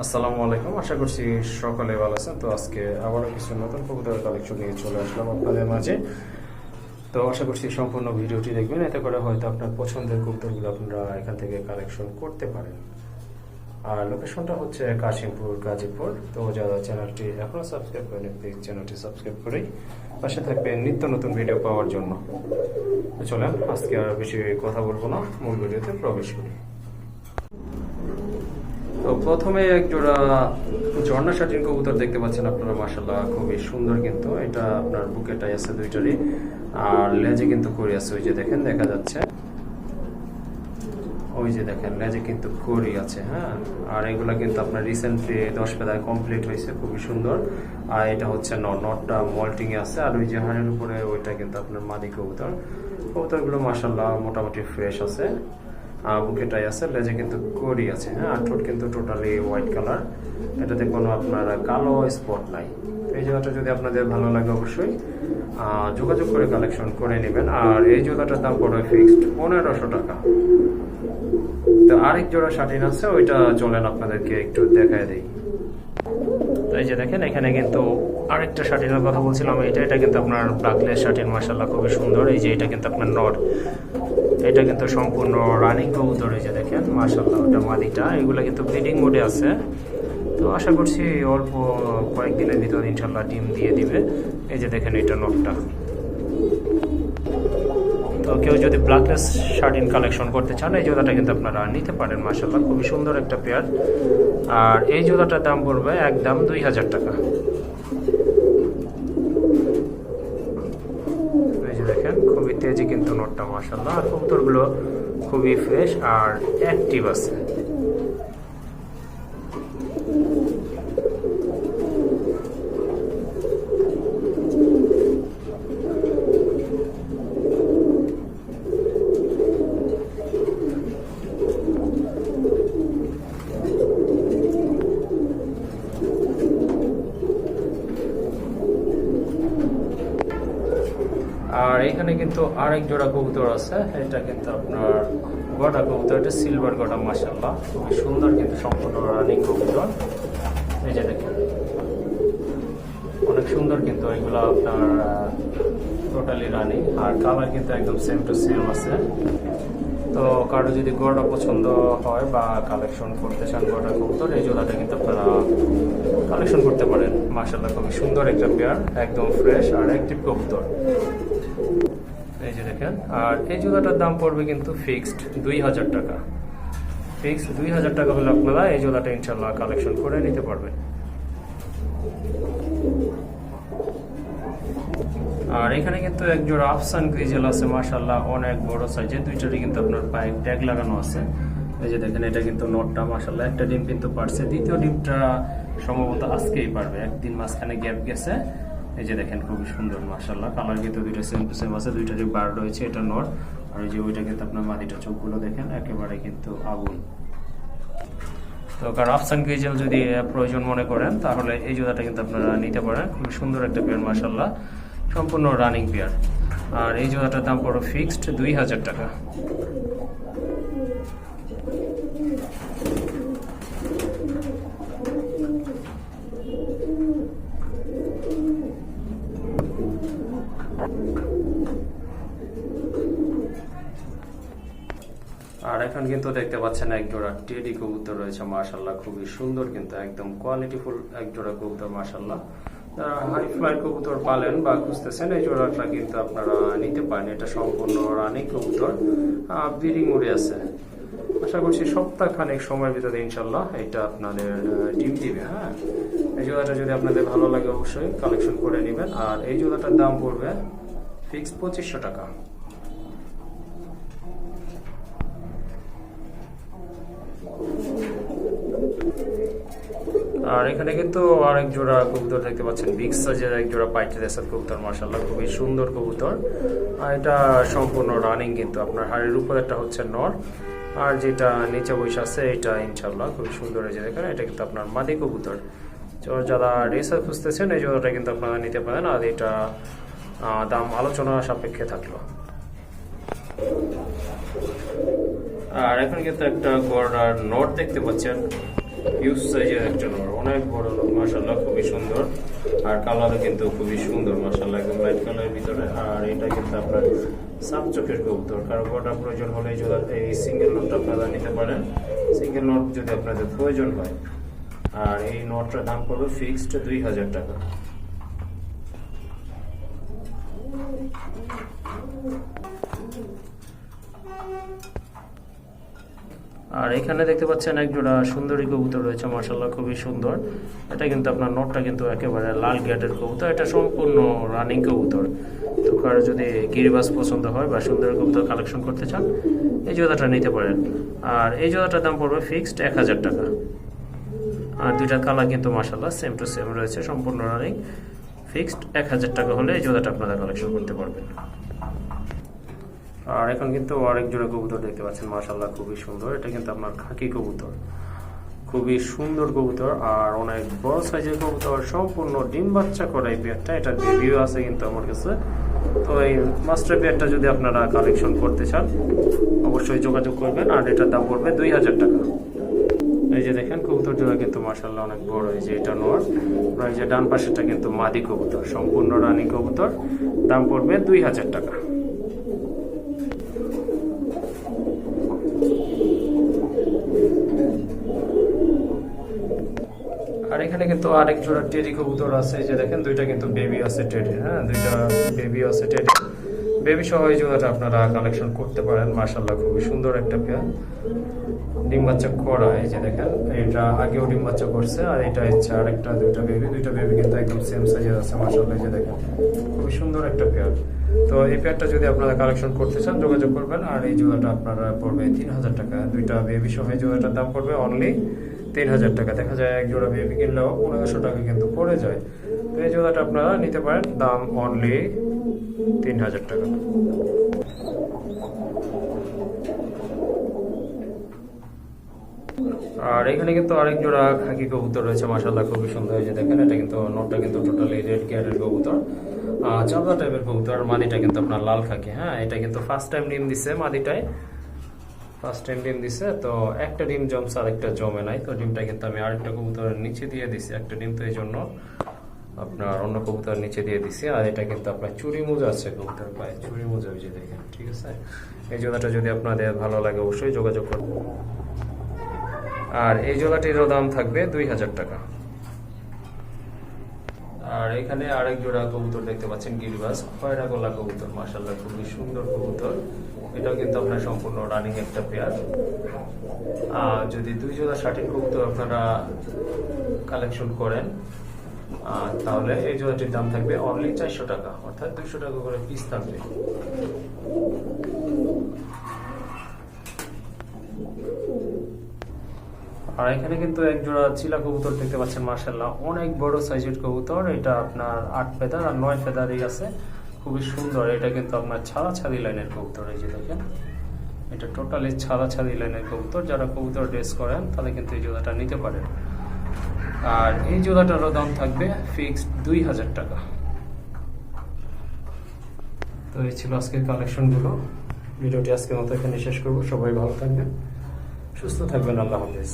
আসসালামু আলাইকুম। আশা করছি সকালে ভালো আছেন। তো আজকে আবারও কিছু নতুন কবুতরের কালেকশন নিয়ে চলে আসলাম আপনাদের মাঝে। তো আশা করছি সম্পূর্ণ ভিডিওটি দেখবেন। এতে করে হয়তো আপনার পছন্দের কবুতরগুলো আপনারা এখান থেকে কালেকশন করতে পারেন। আর লোকেশনটা হচ্ছে কাশিমপুর, গাজীপুর। তো যারা চ্যানেলটি এখনও সাবস্ক্রাইব করেন প্লিজ চ্যানেলটি সাবস্ক্রাইব করেই পাশে থাকবেন নিত্য নতুন ভিডিও পাওয়ার জন্য। চলেন, আজকে আর বেশি কথা বলব না। মূল ভিডিওতে প্রবেশ করি। তো প্রথমে এক জোড়া ঝর্ণা শাটিন কবুতর দেখতে পাচ্ছেন আপনারা মাসাল্লাহ খুবই সুন্দর কিন্তু। এটা আপনার বুকেটাই আছে দুইটারই আর লেজে কিন্তু করি আছে, ওই যে দেখেন, দেখা যাচ্ছে। ওই যে দেখেন, লেজে কিন্তু করি আছে হ্যাঁ? আর এগুলা কিন্তু আপনার রিসেন্টলি দশ পেদায় কমপ্লিট হয়েছে, খুবই সুন্দর। আর এটা হচ্ছে নট নটটা মল্টিং এ আছে, আর ওই যে হাড়ের উপরে ওইটা কিন্তু আপনার মাদি কবুতর। কবুতরগুলো মাসাল্লাহ মোটামুটি ফ্রেশ আছে। বুকেটাই আছে, লেজে কিন্তু করি আছে হ্যাঁ? আর ঠোঁট কিন্তু টোটালি হোয়াইট কালার এটাতে কোনো আপনার কালো স্পট নাই। এই জায়গাটা যদি আপনাদের ভালো লাগে অবশ্যই যোগাযোগ করে কালেকশন করে নেবেন। আর এই জোড়াটার দাম পড়বে ফিক্সড পনেরোশো টাকা। তো আরেক জোড়া শাটিন আছে, ওইটা চলেন আপনাদেরকে একটু দেখায় দেই। এই যে দেখেন, এখানে কিন্তু আরেকটা শাটিনের কথা বলছিলাম। এটা এটা কিন্তু আপনার ব্ল্যাকলেস শাটিন মার্শাল্লাহ খুবই সুন্দর। এই যে এটা কিন্তু আপনার নট এটা কিন্তু সম্পূর্ণ রানিং কবুতর যে দেখেন মার্শাল্লাহ ওটা মাদিটা, এগুলো কিন্তু ব্রিডিং মোডে আছে। তো আশা করছি অল্প কয়েকদিনের ভিতর ইনশাল্লাহ ডিম দিয়ে দিবে। এই যে দেখেন এটা নটটা তো কেউ যদি ব্ল্যাকলেস শার্টিন কালেকশন করতে চান, এই জোড়াটা কিন্তু আপনারা নিতে পারেন মাসাল্লাহ খুবই সুন্দর একটা পেয়ার আর এই জোড়াটার দাম পড়বে একদম দুই হাজার টাকা এই যে দেখেন খুবই তেজি কিন্তু মাসাল্লাহ আর কবুতরগুলো খুবই ফ্রেশ আর অ্যাক্টিভ আছে আর এখানে কিন্তু আরেক জোড়া কবুতর আছে। এটা কিন্তু আপনার গোটা কবুতর, এটা সিলভার গোটা মাসাল্লাহ খুবই সুন্দর কিন্তু সম্পূর্ণ রানিং কবুতর। এই যে দেখেন। অনেক সুন্দর কিন্তু এগুলো আপনার টোটালি রানিং আর কালার কিন্তু একদম সেম টু সেম আছে। তো কারও যদি গড়া পছন্দ হয় বা কালেকশন করতে চান গোটা কবুতর, এই জোড়াটা কিন্তু আপনারা কালেকশন করতে পারেন। মাসাল্লাহ খুবই সুন্দর একটা পেয়ার একদম ফ্রেশ আর অ্যাক্টিভ কবুতর। এই যে দেখেন, আর এই জোড়াটার দাম পড়বে কিন্তু ফিক্সড দুই হাজার টাকা। ফিক্সড দুই হাজার টাকা হলে আপনারা এই জোড়াটা ইনশাল্লাহ কালেকশন করে নিতে পারবেন। আর এখানে কিন্তু এক জোড়া আফসান গ্রিজেল আছে মাশাল্লাহ অনেক বড় সাইজের দুইটারই কিন্তু আপনার পায়ে ট্যাগ লাগানো আছে। এই যে দেখেন, এটা কিন্তু নটটা মাশাল্লাহ একটা ডিম কিন্তু পারছে। দ্বিতীয় ডিমটা সম্ভবত আজকেই পারবে, একদিন মাঝখানে গ্যাপ গেছে। এই যে দেখেন, খুবই সুন্দর মাশাল্লাহ কালার কিন্তু দুইটা সেম টু সেম আছে দুইটারই বার রয়েছে, এটা নট আর যে ওইটা কিন্তু আপনার মাটিটা চোখগুলো দেখেন, একেবারে কিন্তু আগুন। তো কারণ আফসান গ্রিজেল যদি প্রয়োজন মনে করেন, তাহলে এই জোড়াটা কিন্তু আপনারা নিতে পারেন। খুবই সুন্দর একটা পেয়ার মাসাল্লাহ সম্পূর্ণ রানিং পেয়ার আর এই জোড়াটার দাম পড়ো ফিক্সড দুই হাজার টাকা। আর এখন কিন্তু দেখতে পাচ্ছেন এক জোড়া টেডি কবুতর রয়েছে মাশাল্লাহ খুবই সুন্দর কিন্তু একদম কোয়ালিটিফুল এক জোড়া কবুতর মাশাল্লাহ যারা হাই ফ্লাইট কবুতর পালেন বা খুঁজতেছেন, এই জোড়াটা কিন্তু আপনারা নিতে পারেন। এটা সম্পূর্ণ রানিং কবুতর আছে। আশা করছি সপ্তাহ খানেক সময়ের ভিতরে ইনশাল্লাহ এটা আপনাদের ডিম দিবে হ্যাঁ? এই জোড়াটা যদি আপনাদের ভালো লাগে অবশ্যই কালেকশন করে নেবেন। আর এই জোড়াটার দাম পড়বে ফিক্সড পঁচিশশো টাকা। আর এখানে কিন্তু আরেক জোড়া কবুতর দেখতে পাচ্ছেন। বিগ সাইজের এক জোড়া পাইটে রেসার কবুতর মার্শাল্লাহ খুবই সুন্দর কবুতর। আর এটা সম্পূর্ণ রানিং কিন্তু, আপনার হাড়ের উপর একটা হচ্ছে নর। আর যেটা নিচে বসে আছে, এটা ইনশাল্লাহ খুবই সুন্দর হয়েছে দেখেন এটা কিন্তু আপনার মাদি কবুতর। যারা রেসার খুঁজতেছেন, এই জোড়াটা কিন্তু আপনারা নিতে পারেন। আর এটা দাম আলোচনা সাপেক্ষে থাকল। আর এখন কিন্তু একটা গড়ার নোট দেখতে পাচ্ছেন। ইউজ সাইজের একটা নর অনেক বড় নর মাশাল্লাহ খুবই সুন্দর। আর কালারও কিন্তু খুবই সুন্দর মাশাল্লাহ একদম লাইট কালারের ভিতরে। আর এটা কিন্তু আপনার সাপ চোখের কবুতর। কারও বড়টা প্রয়োজন হলে এই সিঙ্গেল নোটটা আপনারা নিতে পারেন। সিঙ্গেল নোট যদি আপনাদের প্রয়োজন হয়, আর এই নোটটার দাম পড়বে ফিক্সড দুই হাজার টাকা। আর এখানে দেখতে পাচ্ছেন এক জোড়া সুন্দরী কবুতর রয়েছে মার্শাল্লাহ খুবই সুন্দর। এটা কিন্তু আপনার নোটটা কিন্তু একেবারে লাল গেটের কবুতর, এটা সম্পূর্ণ রানিং কবুতর। তো কারও যদি গিরিবাস পছন্দ হয় বা সুন্দরী কবুতর কালেকশন করতে চান, এই জোড়াটা নিতে পারেন। আর এই জোড়াটার দাম পড়বে ফিক্সড এক হাজার টাকা। আর দুইটা কালার কিন্তু মার্শাল্লাহ সেম টু সেম রয়েছে, সম্পূর্ণ রানিং। ফিক্সড এক হাজার টাকা হলে এই জোড়াটা আপনারা কালেকশন করতে পারবেন। আর এখন কিন্তু আরেক জোড়া কবুতর দেখতে পাচ্ছেন মাশাল্লাহ খুবই সুন্দর। এটা কিন্তু আপনার খাকি কবুতর। খুবই সুন্দর কবুতর আর অনেক বড় সাইজের কবুতর, সম্পূর্ণ ডিম বাচ্চা করা এই পেয়ারটা। এটা ভিডিও আছে কিন্তু আমার কাছে। তো এই মাস্টার পেয়ারটা যদি আপনারা কালেকশন করতে চান, অবশ্যই যোগাযোগ করবেন আর এটার দাম পড়বে দুই হাজার টাকা। এই যে দেখেন, কবুতর জোড়া কিন্তু মাশাল্লাহ অনেক বড়। এই যে এটা নোয়ার এই যে ডান পাশেটা কিন্তু মাদি কবুতর, সম্পূর্ণ রানী কবুতর। দাম পড়বে দুই হাজার টাকা। এখানে কিন্তু আরেক জোড়া টেডি কবুতর আছে যে দেখেন, দুইটা কিন্তু বেবি আছে টেডি হ্যাঁ? দুইটা বেবি আছে টেডি। বেবি সহ এই জোড়াটা আপনারা কালেকশন করতে পারেন মার্শাল্লাহ খুবই সুন্দর একটা পেয়ার ডিম বাচ্চা করা, এই যে দেখেন, এটা আগেও ডিম বাচ্চা করছে, আর এটা হচ্ছে আরেকটা, দুইটা বেবি দুইটা বেবি কিন্তু একদম সেম সাইজের আছে মার্শাল্লাহ এই যে দেখেন। খুবই সুন্দর একটা পেয়ার তো এই পেয়ারটা যদি আপনারা কালেকশন করতে চান, যোগাযোগ করবেন, আর এই জোড়াটা আপনারা পড়বে তিন হাজার টাকা। দুইটা বেবি সহ এই জোড়াটার দাম পড়বে অনলি তিন হাজার টাকা। দেখা যায় এক জোড়া বেবি কিনলেও পনেরোশো টাকা কিন্তু পড়ে যায়। তো এই জোড়াটা আপনারা নিতে পারেন, দাম অনলি তিন হাজার টাকা। আর এখানে কিন্তু আরেক জোড়া খাকি কবুতর রয়েছে মাসাল্লাহ খুবই সুন্দর হয়েছে দেখেন, এটা কিন্তু নোটটা কিন্তু টোটালি রেড গিয়ারের কবুতর। চাঁদা টাইপের কবুতর, মাদিটা কিন্তু আপনার লাল খাকি হ্যাঁ এটা কিন্তু ফার্স্ট টাইম ডিম দিছে মাদিটায়। ফার্স্ট টাইম ডিম দিছে, তো একটা ডিম জমছে আর একটা জমে নাই। তো ডিমটা কিন্তু আমি আরেকটা কবুতরের নিচে দিয়ে দিছি, একটা ডিম তো এই জন্য আপনার অন্য কবুতর নিচে দিয়ে দিছি। আর এটা কিন্তু আপনার চুরি মোজা আছে কবুতর পায়ে, চুরি মোজা ওই যে দেখেন, ঠিক আছে? এই জোড়াটা যদি আপনাদের ভালো লাগে অবশ্যই যোগাযোগ করবেন আর এই জোড়াটিরও দাম থাকবে দুই হাজার টাকা। আর এখানে আরেক জোড়া কবুতর দেখতে পাচ্ছেন গিরিবাস খয়রা গলা কবুতর মাসাল্লাহ খুবই সুন্দর কবুতর। এটাও কিন্তু আপনার সম্পূর্ণ রানিং একটা পেয়ার আর যদি দুই জোড়া ষাটির কবুতর আপনারা কালেকশন করেন তাহলে এই জোড়াটির দাম থাকবে অনলি চারশো টাকা, অর্থাৎ দুইশো টাকা করে পিস থাকবে। আর এখানে কিন্তু এক জোড়া চিলা কবুতর দেখতে পাচ্ছেন মার্শাল্লাহ অনেক বড় সাইজের কবুতর, এটা আপনার আট ফেদার আর নয় ফেদারই আছে। খুবই সুন্দর। এটা কিন্তু আপনার ছাড়া ছাদি লাইনের কবুতর এই যে দেখেন। এটা টোটালি ছাড়া ছাদি লাইনের কবুতর। যারা কবুতর ড্রেস করেন তাহলে কিন্তু এই জোড়াটা নিতে পারেন। আর এই জোড়াটারও দাম থাকবে ফিক্সড দুই হাজার টাকা। তো এই ছিল আজকের কালেকশনগুলো ভিডিওটি আজকের মতো এখানে শেষ করব। সবাই ভালো থাকবেন, সুস্থ থাকবেন। আল্লাহ হাফেজ।